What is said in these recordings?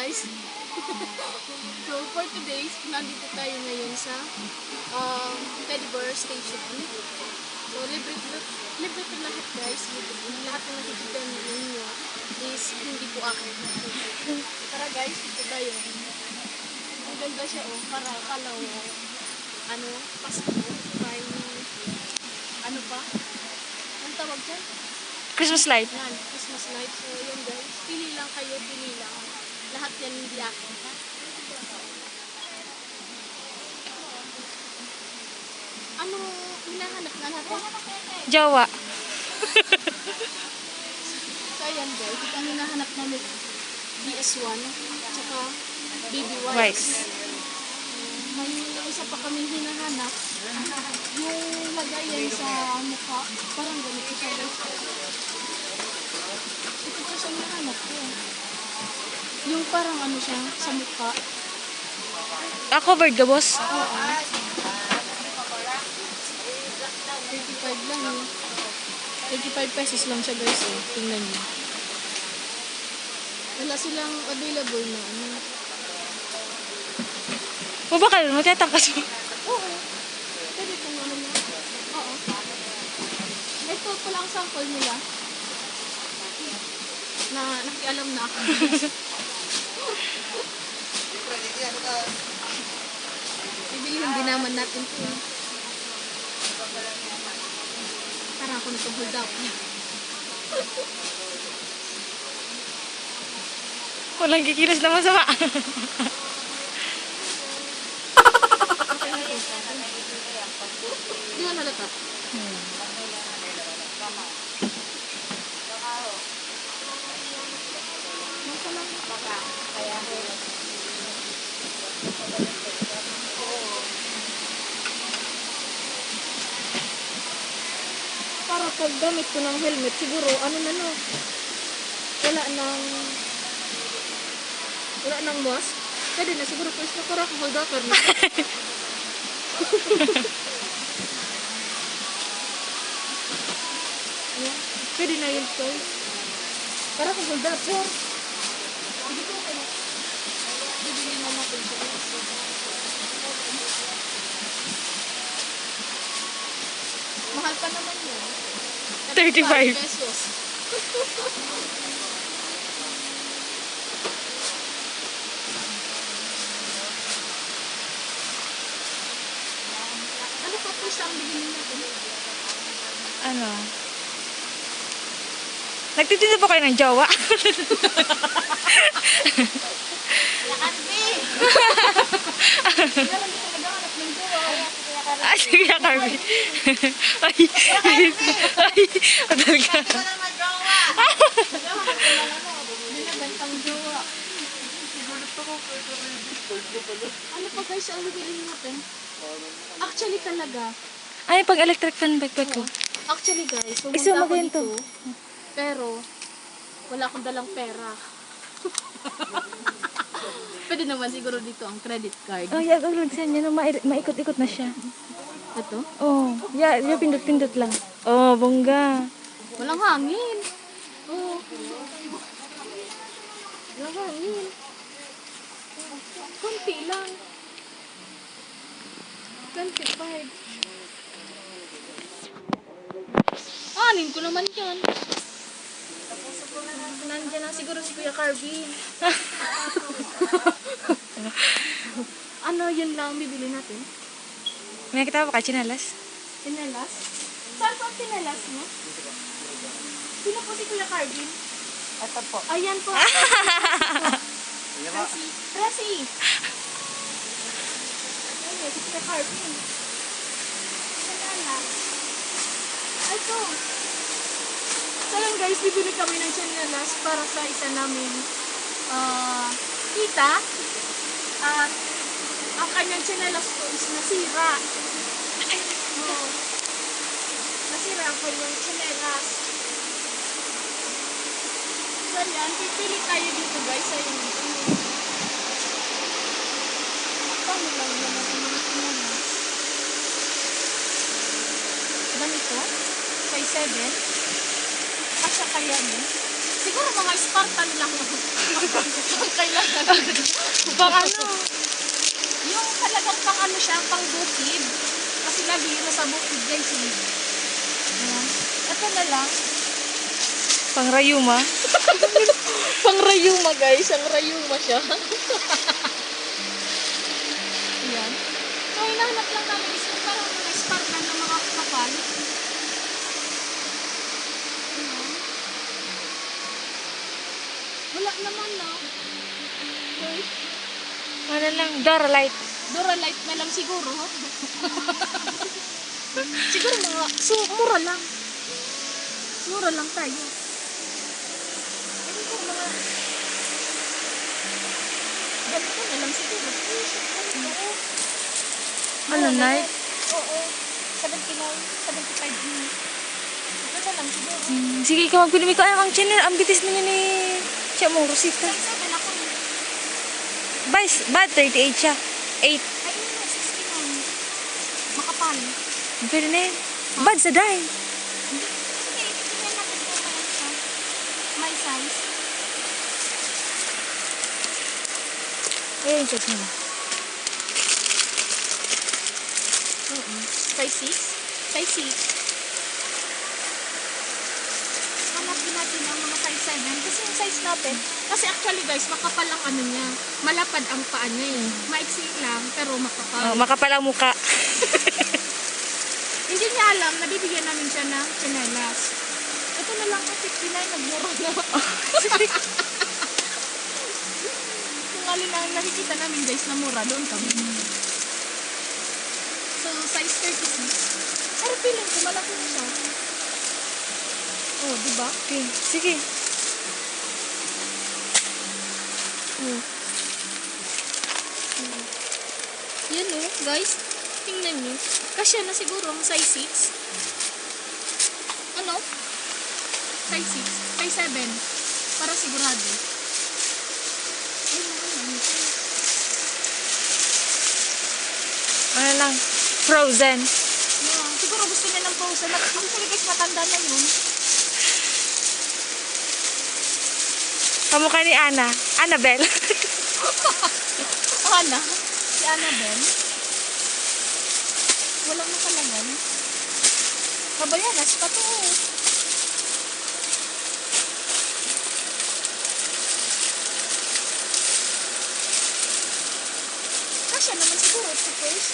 guys. so, for today, nandito tayo ngayon sa um, Teddy Bear Station. So, libre, libre po lahat guys. Libre, lahat na nakikita ninyo is hindi po akin. Tara guys, dito tayo. Ang ganda siya oh, para kalaw ano, Pasko, may ano pa? Ang tawag siya? Christmas light. Yan, Christmas light. So, yun guys. Pili lang kayo, pili lang. Lahat yan hindi ha? Ano hinahanap na natin? Jawa. So, ayan guys. Ito ang hinahanap namin. BS1. Tsaka baby wipes. Wipes. May isa pa kami hinahanap. Yung lagayan sa mukha. Parang ganito siya. Ito po siya hinahanap ko. Yung parang ano siya sa mukha. Ah, covered ka, boss? Oo. 35 lang eh. 35 pesos lang siya guys eh. Tingnan niyo. Wala silang available na ano. Baba ka nun, magtatangkas mo. Oo. Pwede kung ano mo. Oo. Ito pala ang sample nila. Na nakialam na ako. Din naman natin ito. Para ako nitong hold up. Walang kikilos na masama. Di ba nalata? Para pag gamit ko ng helmet, siguro, ano na no, wala nang, wala nang mask. Pwede na siguro, first na para hold up na. Pwede na yun, guys. Para kung hold up, sir. Hindi ko kayo. Bibili na natin siya. Mahal pa naman yun. 35. pesos. ano pa po siya ang bigyan natin? Ano? Nagtitinda po kayo ng Jawa? Lakanti! Meron din talaga hanap ng jowa. Ah, sige, Carby. ay, ay, ay, talaga. Ano pa guys ang bibili natin? Actually talaga, Ay, pag electric fan backpack ko. actually guys, Gusto pumunta mo ako dito. Pero, wala akong dalang pera. Pwede naman siguro dito ang credit card. Oh, yeah, gawin sa inyo. Ma- maikot-ikot na siya. Ito? Oh, yeah, yeah, pindot-pindot lang. Oh, bongga. Walang hangin. Oo. Walang hangin. Kunti lang. 25. Anin ko naman yan. Nandiyan na siguro si Kuya Carvin. ano yun lang bibili natin? May kita pa ka, chinalas? Tinelas? Saan po ang tinelas mo? Sino po si Kuya Carvin? Ito po. Ayan po. Presi. Presi. Ayan, si Kuya Carvin. Tinelas. Ito. So yun guys, bibili kami ng tinelas para sa isa namin ah tita. At ang kanyang tinelas ko is nasira. Oh. Nasira ang kanyang tsinelas. So yan, pipili tayo dito guys sa inyo. Paano lang naman ang mga tsinelas? Ganito, size 7. Kasya kaya mo? Siguro mga Spartan lang. Ang kailangan. Pang ano? Ano siya, pang bukid. Kasi yun nasa bukid guys. Eh. Ayan. Ito na lang. Pang rayuma. Pang rayuma guys. Ang rayuma siya. Ayan. So, hinahanap lang namin is yung parang mga sparkman na mga kapal. Ayan. Wala naman na. Okay. Ano lang, Doralight. Duralight na lang siguro. siguro mga, so, mura lang. Mura lang tayo. Ko mga, ganito na lang siguro. Ano, lang. Oo. 79, 75 yun. Ganito lang siguro. Hmm, sige, ikaw magpinumi ko. Ay, ang channel, ang bitis naman ni siya mo, Rosita. Sa isa din ako eh. Bas, bad 38 siya. 8. Ay, yun na, 69. Makapal. Pwede na yun. Bad sa dime. Sige, tingnan natin kung may size. Ayun, check mo. Size 6? Size 6. Natin ang mga size 7. Kasi yung size natin, kasi actually guys, makapal ang ano niya. Malapad ang paa niya eh. Maiksi lang, pero makapal. Oh, makapal ang muka. Hindi niya alam, nabibigyan namin siya ng chinelas. Ito na lang ang 59, nagmura na. Kung alin ang nakikita namin guys na mura, doon kami. So, size 36. Pero feeling ko malaki na siya. Oh, di ba? Okay, sige. Oh. Yan oh, guys. Tingnan nyo. Kasya na siguro ang size 6. Ano? Size 6. Size 7. Para sigurado. Ano lang, frozen. Yeah, siguro gusto niya ng pose. Actually guys, matanda na yun. Kamukha ni Ana. Annabelle. Ana. Si Annabelle. Walang nakalagay. Kabayanas pa to. Kasya naman siguro ito first.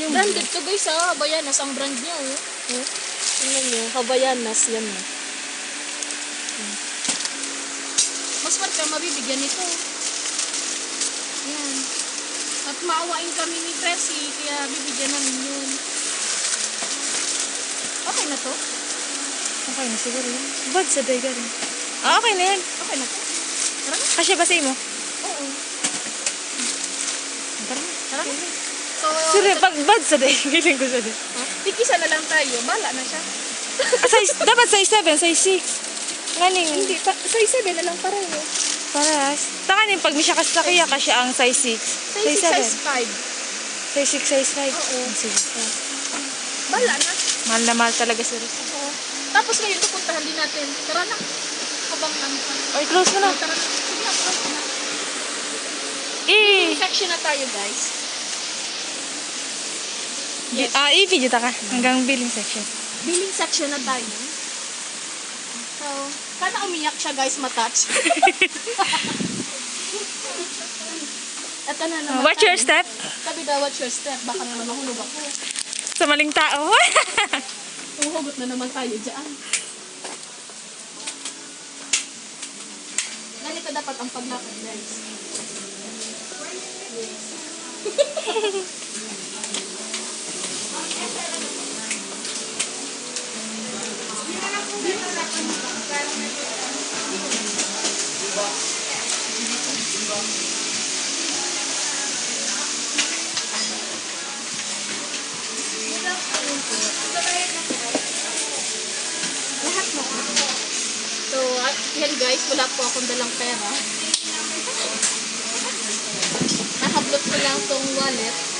Yung Branded to guys ha. Habayanas ang brand niya oh. oh. Tingnan nyo. Habayanas yan oh. Hmm. Mas marka mabibigyan nito. Yan. At maawain kami ni Presi, kaya bibigyan namin yun. Okay na to? Okay na siguro yun. Bad sa day rin. Ah, okay na yan. Okay na to? Tara na. Kasya ba sa imo? Oo. Tara na. Tara na. Sorry, pag bad sa day, feeling ko sa day. Tikisa na lang tayo. Bala na siya. Ah, size, dapat size 7, size 6. Nganing, Hindi, pa, size 7 na lang pareho. paras. Takanin, pag may siya kasakiya, kasya ang size 6. Size 6, size 5. 7. Size 6, size 5. Oo. Ah, Sige. Bala na. Mahal na mahal talaga si Rosita. Oo. Tapos ngayon, pupuntahan din natin. Tara na. Habang ano pa. Ay, close mo na. Tara na. Sige na, tara na. Eh, Section na tayo, guys. Yes. Ah, i-video ta ka. Hanggang billing section. Billing section na tayo. So, sana umiyak siya, guys, matouch. Ito na Uh, naman. watch your step. Sabi daw, watch your step. Baka naman mahulog ako. Sa maling tao. Umuhugot na naman tayo dyan. Ganito dapat ang paglakad, guys. Lahat na po. So, at yan guys, wala po akong dalang pera. Nakablot ko lang tong wallet.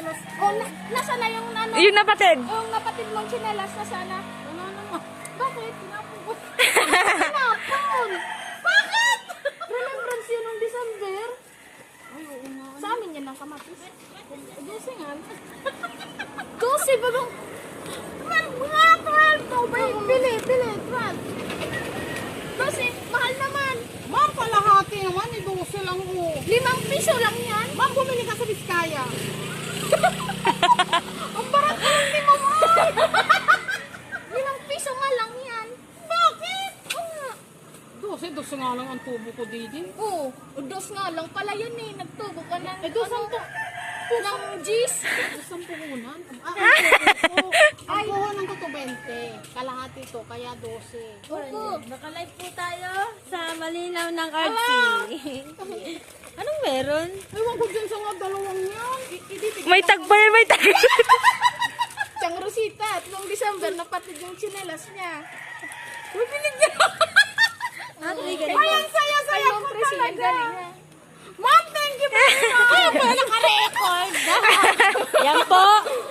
chinelas. Oh, na, nasa na yung ano? Yung napatid. Yung napatid mong chinelas na sana. Ano naman? Bakit? Tinapon ko. Tinapon! Bakit? Remembrance yun ng December. Ay, oo nga. Sa amin yan ang kamatis. Dose nga. Dose ba bang? Man, mga 12 to. Bay, pili, pili. 12. Dose, mahal naman. Ma'am, kalahati naman, eh, 12 lang ko. Limang piso lang yan. Ma'am, bumili ka sa Biskaya. Ang barat ko lang ni Mama. Limang piso nga lang yan. Bakit? Oo nga. 12, 12 nga lang ang tubo ko, Didi. Oo, dos nga lang pala yan eh. Nagtubo ka ng... Eh, dos ang ano, ng G's. Isang puhunan. Ah, ang ko. Ang puhunan ko to 20. Kalahati to, kaya 12. Opo. Nakalive po tayo sa malinaw ng RC. Anong meron? Ewan ko dyan sa mga dalawang yan. May tagpay, may tagpay. Tiyang Rosita, at noong December, napatid yung chinelas niya. Uy, ganun. Ay, ang saya-saya Ay, ko talaga. Ma'am, thank you very much. Ay, pala naka-record. Yan po,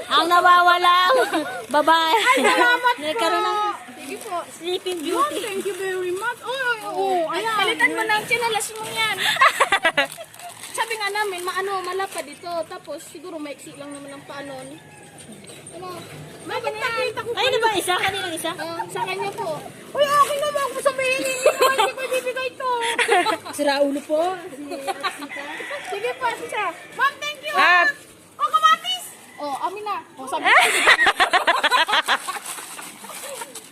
ang nawawalang babae. Ay, Salamat po. Nagkaroon ng Sige po. sleeping Ma'am, beauty. thank you very much. Ay, ay, oh, ayan. Palitan mo na ang chinelas mo yan. Sabi nga namin, maano, malapad dito. Tapos, siguro maiksi lang naman ang paanon. Bakit nakita ko Ay, ano ba isa? Kaninang isa? Ah, sa kanya po. Uy, akin naman ako sabihin. Hindi naman hindi ko ibibigay to. Sira ulo po. Sige po, siya. Ma'am, thank you. Ah, Oh, kamatis. Oh, amin na. Oh, sabi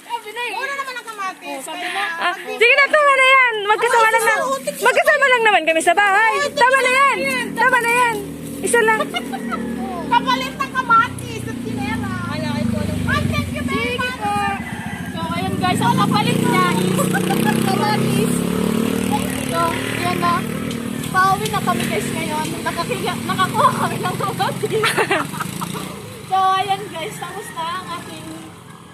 Sabi na eh. Una naman ang kamatis. sabi na. ah, sige na, tama na yan. Magkasama lang na. Magkasama lang naman kami sa bahay. Tama na yan. Tama na yan. Isa lang. Kapalit ng kamatis at kinera. Ma'am, thank you very much. So, ayun guys, ang kapalit niya is kamatis. So, yan na. Pauwi na kami guys ngayon. Nakakiga, nakakuha kami ng kamatis. so, ayan guys, tapos na ang ating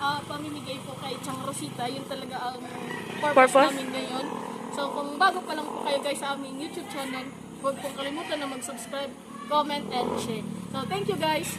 ah, pamimigay po kay Chang Rosita. Yun talaga ang purpose, Purpose? namin ngayon. So, kung bago pa lang po kayo guys sa aming YouTube channel, huwag pong kalimutan na mag-subscribe, comment, and share. So, thank you guys.